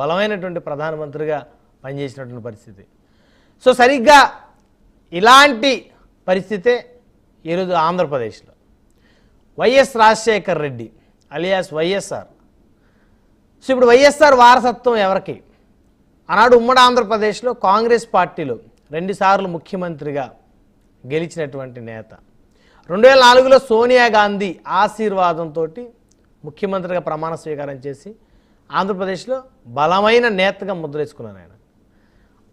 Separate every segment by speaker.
Speaker 1: బలమైనటువంటి ప్రధానమంత్రిగా పనిచేసినటువంటి పరిస్థితి. సో సరిగ్గా ఇలాంటి పరిస్థితే ఈరోజు ఆంధ్రప్రదేశ్లో. YS Rajasekhar Reddy alias YSR. So ఇప్పుడు వైఎస్ఆర్ వారసత్వం ఎవరికి? ఆనాడు ఉమ్మడి ఆంధ్రప్రదేశ్లో కాంగ్రెస్ పార్టీలో రెండుసార్లు ముఖ్యమంత్రిగా గెలిచినటువంటి నేత. రెండు వేల నాలుగులో సోనియా గాంధీ ఆశీర్వాదంతో ముఖ్యమంత్రిగా ప్రమాణ స్వీకారం చేసి ఆంధ్రప్రదేశ్లో బలమైన నేతగా ముద్రేసుకున్నాను ఆయన.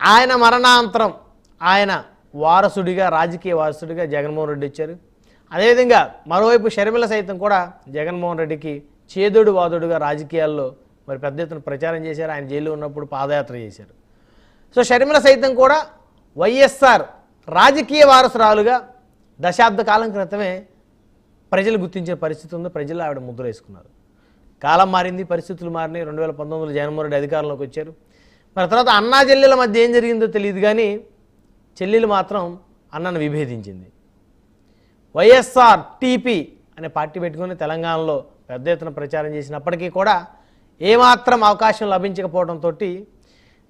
Speaker 1: ఆయన మరణాంతరం ఆయన వారసుడిగా రాజకీయ వారసుడిగా జగన్మోహన్ రెడ్డి ఇచ్చారు అదేవిధంగా మరోవైపు షర్మిల సైతం కూడా జగన్మోహన్ రెడ్డికి చేదుడు వాదుడుగా రాజకీయాల్లో మరి పెద్ద ఎత్తున ప్రచారం చేశారు. ఆయన జైల్లో ఉన్నప్పుడు పాదయాత్ర చేశారు. సో షర్మిల సైతం కూడా వైఎస్ఆర్ రాజకీయ వారసురాలుగా దశాబ్ద కాలం క్రితమే ప్రజలు గుర్తించే పరిస్థితి ఉంది. ప్రజలు ఆవిడ ముద్ర వేసుకున్నారు. కాలం మారింది పరిస్థితులు మారినాయి. రెండు వేల పంతొమ్మిదిలో జగన్మోహన్ రెడ్డి అధికారంలోకి వచ్చారు. మరి తర్వాత అన్నా చెల్లెల మధ్య ఏం జరిగిందో తెలియదు కానీ చెల్లెలు మాత్రం అన్నను విభేదించింది. వైఎస్ఆర్ టీపీ అనే పార్టీ పెట్టుకుని తెలంగాణలో పెద్ద ఎత్తున ప్రచారం చేసినప్పటికీ కూడా ఏమాత్రం అవకాశం లభించకపోవడంతో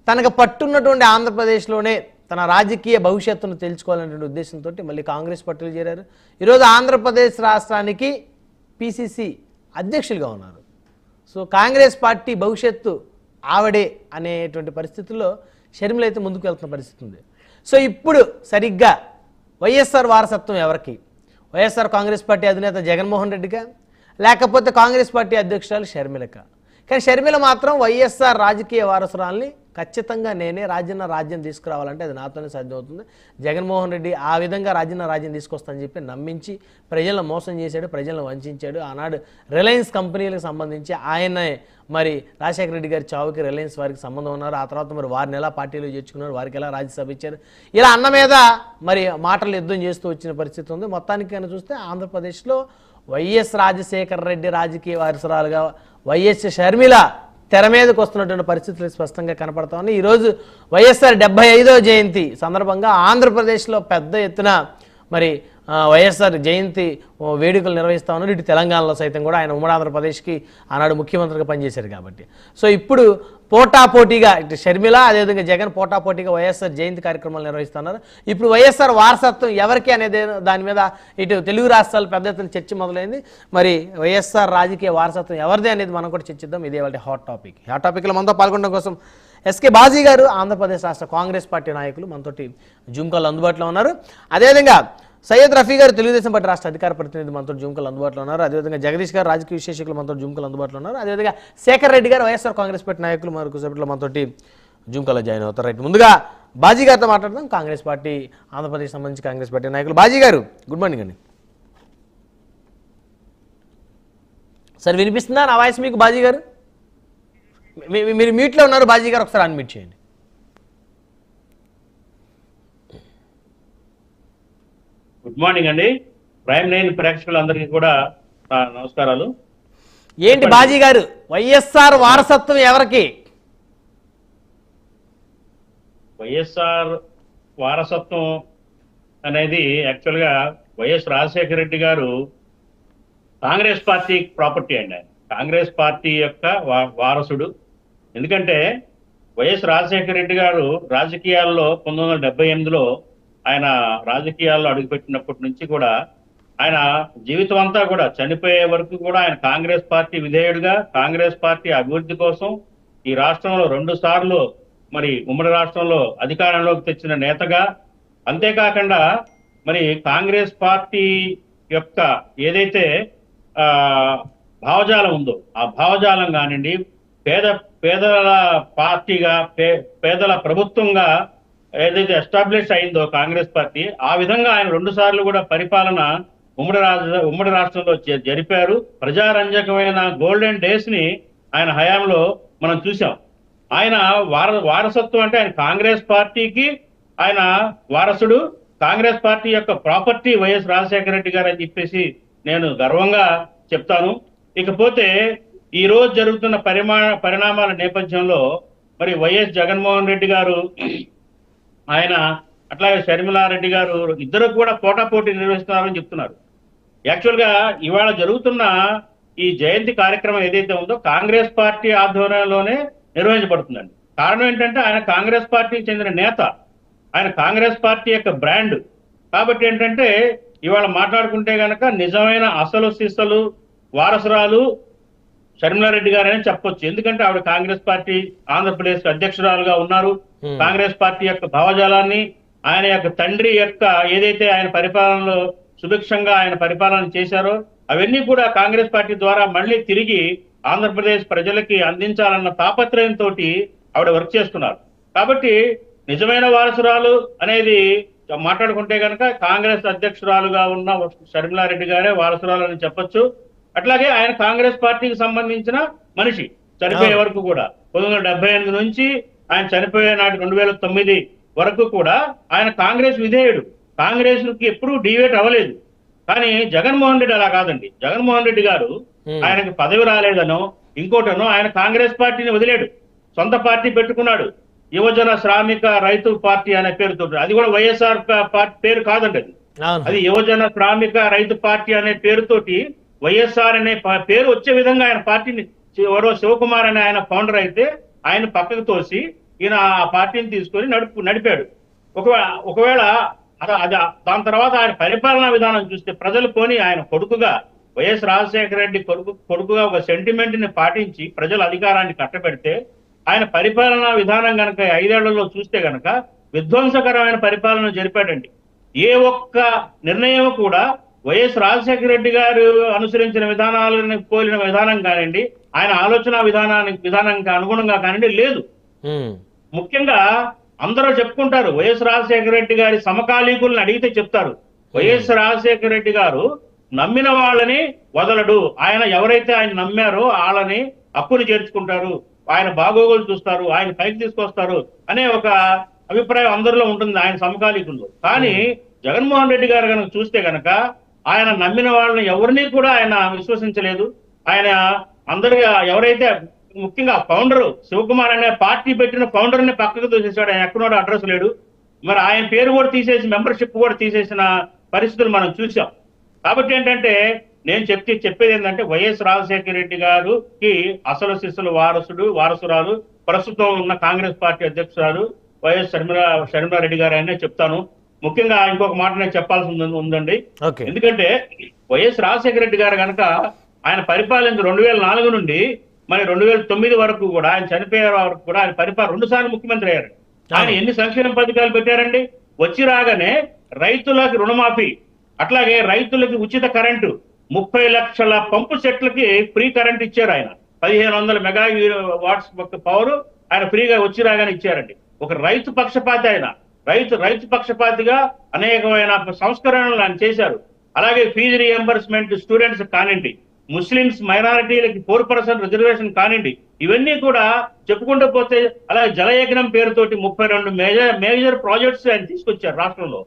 Speaker 1: తనకు పట్టున్నటువంటి ఆంధ్రప్రదేశ్లోనే తన రాజకీయ భవిష్యత్తును తెలుసుకోవాలనే ఉద్దేశంతో మళ్ళీ కాంగ్రెస్ పార్టీలు చేరారు. ఈరోజు ఆంధ్రప్రదేశ్ రాష్ట్రానికి పిసిసి అధ్యక్షులుగా ఉన్నారు. సో కాంగ్రెస్ పార్టీ భవిష్యత్తు ఆవిడే అనేటువంటి పరిస్థితుల్లో షర్మిల అయితే ముందుకు వెళ్తున్న పరిస్థితి ఉంది. సో ఇప్పుడు సరిగ్గా వైఎస్ఆర్ వారసత్వం ఎవరికి? వైఎస్ఆర్ కాంగ్రెస్ పార్టీ అధినేత జగన్మోహన్ రెడ్డిగా లేకపోతే కాంగ్రెస్ పార్టీ అధ్యక్షురాలు షర్మిలక? కానీ షర్మిల మాత్రం వైఎస్ఆర్ రాజకీయ వారసురాల్ని ఖచ్చితంగా నేనే రాజన్న రాజ్యం తీసుకురావాలంటే అది నాతోనే సాధ్యమవుతుంది. జగన్మోహన్ రెడ్డి ఆ విధంగా రాజన్న రాజ్యం తీసుకొస్తానని చెప్పి నమ్మించి ప్రజలను మోసం చేశాడు ప్రజలను వంచాడు. ఆనాడు రిలయన్స్ కంపెనీలకు సంబంధించి ఆయనే మరి రాజశేఖర రెడ్డి గారి చావుకి రిలయన్స్ వారికి సంబంధం ఉన్నారు. ఆ తర్వాత మరి వారిని ఎలా పార్టీలో చేర్చుకున్నారు వారికి ఎలా రాజ్యసభ ఇచ్చారు? ఇలా అన్న మీద మరి మాటలు యుద్ధం చేస్తూ వచ్చిన పరిస్థితి ఉంది. మొత్తానికి కనుక చూస్తే ఆంధ్రప్రదేశ్లో వైఎస్ రాజశేఖర రెడ్డి రాజకీయ వారసురాలుగా వైఎస్ షర్మిల తెర మీదకి వస్తున్నటువంటి పరిస్థితులు స్పష్టంగా కనపడతా ఉన్నాయి. ఈరోజు వైఎస్ఆర్ డెబ్బై ఐదో జయంతి సందర్భంగా ఆంధ్రప్రదేశ్లో పెద్ద ఎత్తున మరి వైఎస్ఆర్ జయంతి వేడుకలు నిర్వహిస్తా ఉన్నారు ఇటు తెలంగాణలో సైతం కూడా ఆయన ఉమ్మడి ఆంధ్రప్రదేశ్కి ఆనాడు ముఖ్యమంత్రిగా పనిచేశారు కాబట్టి. సో ఇప్పుడు పోటాపోటీగా ఇటు షర్మిల అదేవిధంగా జగన్ పోటాపోటీగా వైఎస్ఆర్ జయంతి కార్యక్రమాలు నిర్వహిస్తున్నారు. ఇప్పుడు వైఎస్ఆర్ వారసత్వం ఎవరికి అనేది దాని మీద ఇటు తెలుగు రాష్ట్రాలు పెద్ద ఎత్తున చర్చ మొదలైంది. మరి వైఎస్ఆర్ రాజకీయ వారసత్వం ఎవరిది అనేది మనం కూడా చర్చిద్దాం. ఇదే వాళ్ళ హాట్ టాపిక్ హాట్ టాపిక్లో మనతో పాల్గొనడం కోసం ఎస్కే బాజీ గారు ఆంధ్రప్రదేశ్ రాష్ట్ర కాంగ్రెస్ పార్టీ నాయకులు మనతోటి జూమ్ అందుబాటులో ఉన్నారు. అదేవిధంగా సయ్యద్ రఫీ గారు తెలుగుదేశం పార్టీ రాష్ట్ర అధికార ప్రతినిధి మంత్రులు జుంకలు అందుబాటులో ఉన్నారు. అదేవిధంగా జగదీష్ గారు రాజకీయ విశేషకులు మంత్రులు జుంకలు అందుబాటులో ఉన్నారు. అదేవిధంగా శేఖర్ రెడ్డి గారు వైఎస్ఆర్ కాంగ్రెస్ పార్టీ నాయకులు మరొక సభ్యులు మనతోటి జుంకలో జాయిన్ అవుతారు. రైట్ ముందుగా బాజీ గారితో మాట్లాడదాం. కాంగ్రెస్ పార్టీ ఆంధ్రప్రదేశ్ సంబంధించి కాంగ్రెస్ పార్టీ నాయకులు. బాజీ గారు గుడ్ మార్నింగ్ అండి. సార్ వినిపిస్తుందా? నా వాయిస్ మీకు బాజీ గారు? మీ- మీరు మ్యూట్లో ఉన్నారు. బాజీ గారు ఒకసారి అన్మ్యూట్ చేయండి.
Speaker 2: గుడ్ మార్నింగ్ అండి. ప్రైమ్ నైన్ ప్రేక్షకులందరికీ కూడా నమస్కారాలు.
Speaker 1: ఏంటి బాజీ గారు? వైఎస్ఆర్ వారసత్వం ఎవరికి?
Speaker 2: వైఎస్ఆర్ వారసత్వం అనేది యాక్చువల్గా వైఎస్ రాజశేఖర రెడ్డి గారు కాంగ్రెస్ పార్టీ ప్రాపర్టీ అండి ఆయన. కాంగ్రెస్ పార్టీ యొక్క వారసుడు. ఎందుకంటే వైఎస్ రాజశేఖర రెడ్డి గారు రాజకీయాల్లో పంతొమ్మిది వందల డెబ్బై ఎనిమిదిలో ఆయన రాజకీయాల్లో అడుగుపెట్టినప్పటి నుంచి కూడా ఆయన జీవితం అంతా కూడా చనిపోయే వరకు కూడా ఆయన కాంగ్రెస్ పార్టీ విధేయుడిగా కాంగ్రెస్ పార్టీ అభివృద్ధి కోసం ఈ రాష్ట్రంలో రెండు సార్లు మరి ఉమ్మడి రాష్ట్రంలో అధికారంలోకి తెచ్చిన నేతగా అంతేకాకుండా మరి కాంగ్రెస్ పార్టీ యొక్క ఏదైతే ఆ భావజాలం ఉందో ఆ భావజాలం కానివ్వండి పేద పేదల పార్టీగా పే- పేదల ప్రభుత్వంగా ఏదైతే ఎస్టాబ్లిష్ అయిందో కాంగ్రెస్ పార్టీ ఆ విధంగా ఆయన రెండు సార్లు కూడా పరిపాలన ఉమ్మడి రాష్ట్ర ఉమ్మడి రాష్ట్రంలో జరిపారు. ప్రజారంజకమైన గోల్డెన్ డేస్ని ఆయన హయాంలో మనం చూసాం ఆయన వార వారసత్వం అంటే ఆయన కాంగ్రెస్ పార్టీకి ఆయన వారసుడు. కాంగ్రెస్ పార్టీ యొక్క ప్రాపర్టీ వైఎస్ రాజశేఖర రెడ్డి గారు అని చెప్పేసి నేను గర్వంగా చెప్తాను. ఇకపోతే ఈ రోజు జరుగుతున్న పరిమా పరిణామాల నేపథ్యంలో మరి వైఎస్ జగన్మోహన్ రెడ్డి గారు ఆయన అట్లాగే షర్మిలారెడ్డి గారు ఇద్దరు కూడా పోటాపోటీ నిర్వహిస్తున్నారని చెప్తున్నారు. యాక్చువల్గా ఇవాళ జరుగుతున్న ఈ జయంతి కార్యక్రమం ఏదైతే ఉందో కాంగ్రెస్ పార్టీ ఆధ్వర్యంలోనే నిర్వహించబడుతుందండి. కారణం ఏంటంటే ఆయన కాంగ్రెస్ పార్టీకి చెందిన నేత. ఆయన కాంగ్రెస్ పార్టీ యొక్క బ్రాండ్. కాబట్టి ఏంటంటే ఇవాళ మాట్లాడుకుంటే గనక నిజమైన అసలు సిసలు వారసురాలు షర్మిలారెడ్డి గారని చెప్పొచ్చు. ఎందుకంటే ఆవిడ కాంగ్రెస్ పార్టీ ఆంధ్రప్రదేశ్ అధ్యక్షురాలుగా ఉన్నారు. కాంగ్రెస్ పార్టీ యొక్క భావజాలాన్ని ఆయన యొక్క తండ్రి యొక్క ఏదైతే ఆయన పరిపాలనలో సుభిక్షంగా ఆయన పరిపాలన చేశారో అవన్నీ కూడా కాంగ్రెస్ పార్టీ ద్వారా మళ్ళీ తిరిగి ఆంధ్రప్రదేశ్ ప్రజలకి అందించాలన్న తాపత్రయంతో ఆవిడ వర్క్ చేస్తున్నారు. కాబట్టి నిజమైన వారసురాలు అనేది మాట్లాడుకుంటే కనుక కాంగ్రెస్ అధ్యక్షురాలుగా ఉన్న షర్మిలారెడ్డి గారే వారసురాలు అని చెప్పొచ్చు. అట్లాగే ఆయన కాంగ్రెస్ పార్టీకి సంబంధించిన మనిషి. చనిపోయే. వరకు కూడా. పంతొమ్మిది వందల డెబ్బై ఎనిమిది నుంచి ఆయన చనిపోయే నాటి రెండు వేల తొమ్మిది వరకు కూడా ఆయన కాంగ్రెస్ విధేయుడు. కాంగ్రెస్కి ఎప్పుడూ డివేట్ అవ్వలేదు. కానీ జగన్మోహన్ రెడ్డి అలా కాదండి. జగన్మోహన్ రెడ్డి గారు. ఆయనకి పదవి రాలేదనో ఇంకోటనో ఆయన కాంగ్రెస్ పార్టీని వదిలేడు. సొంత పార్టీ పెట్టుకున్నాడు. యువజన శ్రామిక రైతు పార్టీ అనే పేరుతో. అది కూడా వైఎస్ఆర్ పార్టీ పేరు కాదండి అది. అది యువజన శ్రామిక రైతు పార్టీ అనే పేరుతోటి వైఎస్ఆర్ అనే పేరు వచ్చే విధంగా ఆయన పార్టీని చి- ఎవరో శివకుమార్ అనే ఆయన ఫౌండర్ అయితే ఆయన పక్కకు తోసి ఈయన ఆ పార్టీని తీసుకొని నడుపు నడిపాడు. ఒకవేళ ఒకవేళ అది దాని తర్వాత ఆయన పరిపాలనా విధానం చూస్తే ప్రజలు కొని ఆయన కొడుకుగా వైఎస్ రాజశేఖర రెడ్డి కొడుకు కొడుకుగా ఒక సెంటిమెంట్ని పాటించి ప్రజల అధికారాన్ని కట్టబెడితే ఆయన పరిపాలనా విధానం గనక ఐదేళ్ళలో చూస్తే గనక విధ్వంసకరమైన పరిపాలన జరిపాడండి. ఏ ఒక్క నిర్ణయం కూడా వైఎస్ రాజశేఖర రెడ్డి గారు అనుసరించిన విధానాలను పోలిన విధానం కానివ్వండి ఆయన ఆలోచన విధానానికి విధానానికి అనుగుణంగా కానివ్వండి లేదు. ముఖ్యంగా అందరూ చెప్పుకుంటారు వైఎస్ రాజశేఖర రెడ్డి గారి సమకాలీకులను అడిగితే చెప్తారు. వైఎస్ రాజశేఖర రెడ్డి గారు నమ్మిన వాళ్ళని వదలడు. ఆయన ఎవరైతే ఆయన నమ్మారో వాళ్ళని అప్పుని చేర్చుకుంటారు. ఆయన బాగోగులు చూస్తారు ఆయన పైకి తీసుకొస్తారు అనే ఒక అభిప్రాయం అందరిలో ఉంటుంది ఆయన సమకాలీకుల్లో. కానీ జగన్మోహన్ రెడ్డి గారు కనుక చూస్తే గనక ఆయన నమ్మిన వాళ్ళని ఎవరిని కూడా ఆయన విశ్వసించలేదు. ఆయన అందరిగా ఎవరైతే ముఖ్యంగా ఫౌండర్ శివకుమార్ అనే పార్టీ పెట్టిన ఫౌండర్ని పక్కకు తోసేసాడు ఆయన ఎక్కడో అడ్రస్ లేడు. మరి ఆయన పేరు కూడా తీసేసి మెంబర్షిప్ కూడా తీసేసిన పరిస్థితులు మనం చూసాం కాబట్టి ఏంటంటే నేను చెప్తే చెప్పేది ఏంటంటే వైఎస్ రాజశేఖర రెడ్డి గారికి అసలు శిశులు వారసుడు వారసురాలు ప్రస్తుతం ఉన్న కాంగ్రెస్ పార్టీ అధ్యక్షురాలు వైఎస్ షర్మిలా షర్మిలారెడ్డి గారు అనే చెప్తాను. ముఖ్యంగా ఇంకొక మాట నేను చెప్పాల్సి ఉంది- ఉందండి. ఎందుకంటే వైఎస్ రాజశేఖర రెడ్డి గారు కనుక ఆయన పరిపాలన రెండు వేల నాలుగు నుండి మరి రెండు వేల తొమ్మిది వరకు కూడా ఆయన చనిపోయే వరకు కూడా ఆయన పరిపాలన రెండు సార్లు ముఖ్యమంత్రి అయ్యారు. ఆయన ఎన్ని సంక్షేమ పథకాలు పెట్టారండి? వచ్చి రాగానే రైతులకు రుణమాఫీ అట్లాగే రైతులకి ఉచిత కరెంటు ముప్పై లక్షల పంపు సెట్లకి ఫ్రీ కరెంట్ ఇచ్చారు ఆయన. పదిహేను వందల మెగా వాట్స్ పవర్ ఆయన ఫ్రీగా వచ్చి రాగానే ఇచ్చారండి. ఒక రైతు పక్షపాతి ఆయన. రైతు రైతు పక్షపాతిగా అనేకమైన సంస్కరణలు ఆయన చేశారు. అలాగే ఫీజు రియంబర్స్మెంట్ స్టూడెంట్స్ కానివ్వండి ముస్లిమ్స్ మైనారిటీలకి ఫోర్ పర్సెంట్ రిజర్వేషన్ కానివ్వండి ఇవన్నీ కూడా చెప్పుకుంటూ పోతే అలాగే జలయజ్ఞం పేరుతోటి ముప్పై రెండు మేజర్ మేజర్ ప్రాజెక్ట్స్ ఆయన తీసుకొచ్చారు రాష్ట్రంలో.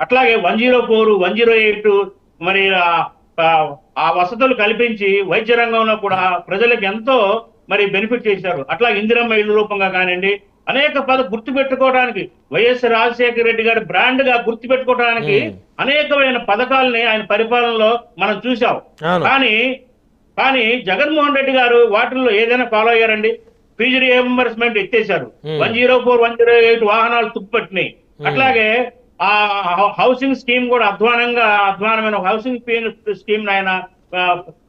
Speaker 2: అట్లాగే one zero four one zero eight మరి ఆ- వసతులు కల్పించి వైద్య రంగంలో కూడా ప్రజలకు ఎంతో మరి బెనిఫిట్ చేశారు. అట్లా ఇందిరమ్మ ఇల్లు రూపంగా కానివ్వండి అనేక పద గుర్తు పెట్టుకోవడానికి వైఎస్ రాజశేఖర రెడ్డి గారి బ్రాండ్గా గుర్తు పెట్టుకోవడానికి
Speaker 1: Hmm.
Speaker 2: అనేకమైన పథకాలని ఆయన పరిపాలనలో మనం చూసాం కానీ కానీ జగన్మోహన్ రెడ్డి గారు వాటిల్లో ఏదైనా ఫాలో అయ్యారండి ఫీజు రియంబర్స్మెంట్ ఎత్తేశారు
Speaker 1: Hmm.
Speaker 2: One zero four one zero eight వాహనాలు తుప్పట్టినాయి. అట్లాగే ఆ హౌసింగ్ స్కీమ్ కూడా అధ్వానంగా అధ్వానమైన హౌసింగ్ స్కీమ్ ఆయన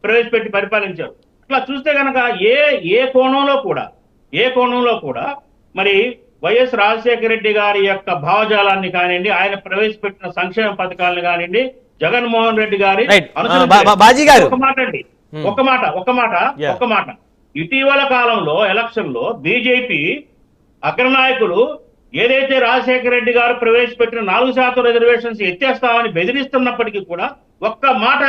Speaker 2: ప్రవేశపెట్టి పరిపాలించారు అట్లా చూస్తే గనక ఏ ఏ కోణంలో కూడా ఏ కోణంలో కూడా మరి వైఎస్ రాజశేఖర రెడ్డి గారి యొక్క భావజాలాన్ని కానివ్వండి ఆయన ప్రవేశపెట్టిన సంక్షేమ పథకాలను కానివ్వండి జగన్మోహన్ రెడ్డి గారి. ఒక మాట అండి
Speaker 1: Hmm.
Speaker 2: ఒక మాట ఒక మాట. ఒక మాట ఇటీవల కాలంలో ఎలక్షన్లో బీజేపీ అగ్రనాయకులు ఏదైతే రాజశేఖర రెడ్డి గారు ప్రవేశపెట్టిన నాలుగు శాతం రిజర్వేషన్స్ ఎత్తేస్తామని బెదిరిస్తున్నప్పటికీ కూడా ఒక్క మాట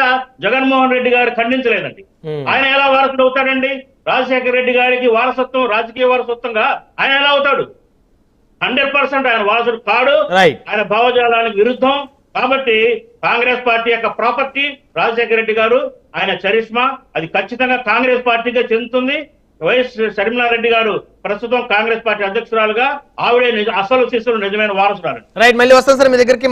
Speaker 2: జగన్మోహన్ రెడ్డి గారు ఖండించలేదండి
Speaker 1: Hmm.
Speaker 2: ఆయన ఎలా వారసుడు అవుతాడండి రాజశేఖర రెడ్డి గారికి వారసత్వం రాజకీయ వారసత్వంగా ఆయన ఎలా అవుతాడు? హండ్రెడ్ పర్సెంట్ ఆయన వారసుడు కాడు. ఆయన భావజాలానికి విరుద్ధం. కాబట్టి కాంగ్రెస్ పార్టీ యొక్క ప్రాపర్టీ రాజశేఖర రెడ్డి గారు ఆయన చరిష్మా అది ఖచ్చితంగా కాంగ్రెస్ పార్టీగా చెందుతుంది. వైఎస్ షర్మిలారెడ్డి గారు ప్రస్తుతం కాంగ్రెస్ పార్టీ అధ్యక్షురాలుగా ఆవిడే అసలు శిశులు నిజమైన వారసురాలు.
Speaker 1: రైట్ మళ్ళీ వస్తాం సార్ మీ దగ్గరికి.